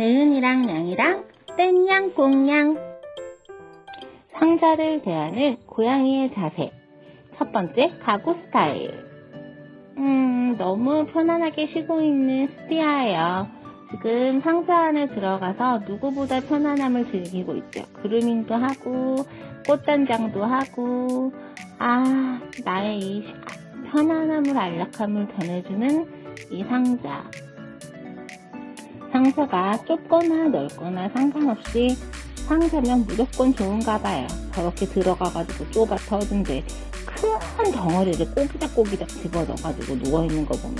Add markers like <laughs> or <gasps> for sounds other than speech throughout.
대은이랑 양이랑 땡냥 꽁냥 상자를 대하는 고양이의 자세. 첫 번째 가구 스타일. 음 너무 편안하게 쉬고 있는 스티아예요. 지금 상자 안에 들어가서 누구보다 편안함을 즐기고 있죠. 그루밍도 하고 꽃단장도 하고. 아 나의 이 편안함을 안락함을 전해주는 이 상자 상자가 좁거나 넓거나 상관없이 상자면 무조건 좋은가 봐요. 저렇게 들어가가지고 좁아 터진데 큰 덩어리를 꼬기닥꼬기닥 집어넣어가지고 누워있는 거 보면.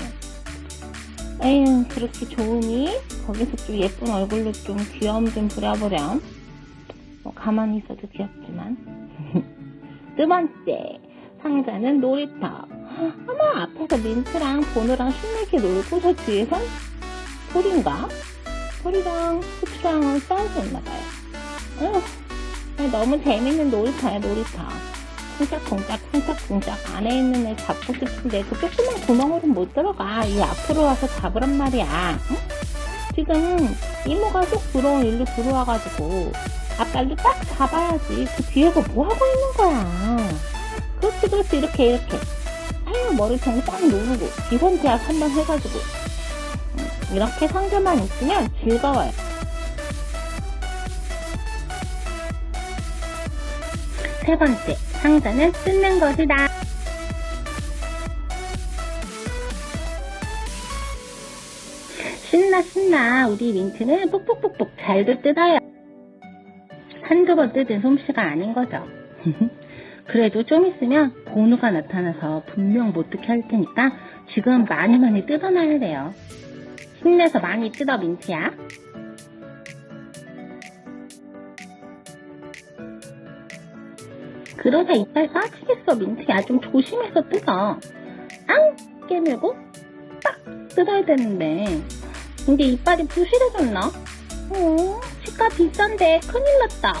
에휴 그렇게 좋으니? 거기서 좀 예쁜 얼굴로 좀 귀여움 좀 부려보렴. 뭐 가만히 있어도 귀엽지만. <laughs> 두 번째 상자는 놀이터. <gasps> 어머 앞에서 민트랑 보노랑 신나게 놀고 저 뒤에선 소린가? 소리랑 후추랑은 싸우고 있나봐요. 어휴, 너무 재밌는 놀이터야, 놀이터. 쿵짝쿵짝, 쿵짝쿵짝. 안에 있는 애 잡고 싶은데 그 조그만 구멍으로 못 들어가. 이 앞으로 와서 잡으란 말이야. 응? 지금 이모가 쏙 들어온 일로 들어와가지고 앞발로 딱 잡아야지. 그 뒤에서 뭐 하고 있는 거야. 그렇지, 그렇지. 이렇게, 이렇게. 아유, 머리통 딱 누르고. 기본 제압 한번 해가지고. 이렇게 상자만 있으면 즐거워요. 세 번째, 상자는 뜯는 것이다. 신나 신나 우리 민트는 뽁뽁뽁뽁 잘도 뜯어요. 한두 번 뜯은 솜씨가 아닌 거죠. <laughs> 그래도 좀 있으면 번호가 나타나서 분명 못 듣게 할 테니까 지금 많이 많이 뜯어놔야 돼요. 힘내서 많이 뜯어 민트야. 그러다 이빨 빠지겠어 민트야. 좀 조심해서 뜯어. 앙 깨물고 딱 뜯어야 되는데 근데 이빨이 부실해졌나? 어, 치과 비싼데 큰일 났다.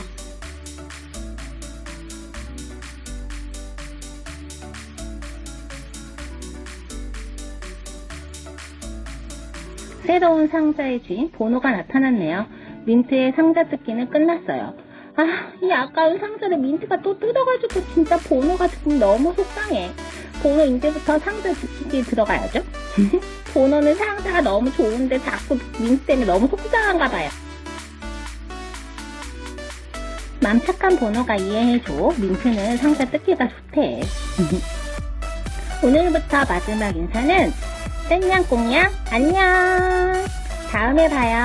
새로운 상자의 주인 보노가 나타났네요. 민트의 상자 뜯기는 끝났어요. 아, 이 아까운 상자를 민트가 또 뜯어가지고 진짜 보노가 지금 너무 속상해. 보노 이제부터 상자 지키기 들어가야죠. <laughs> 보노는 상자가 너무 좋은데 자꾸 민트 때문에 너무 속상한가 봐요. 맘 착한 보노가 이해해줘. 민트는 상자 뜯기가 좋대. <laughs> 오늘부터 마지막 인사는 땡냥꽁냥 안녕. 다음에 봐요.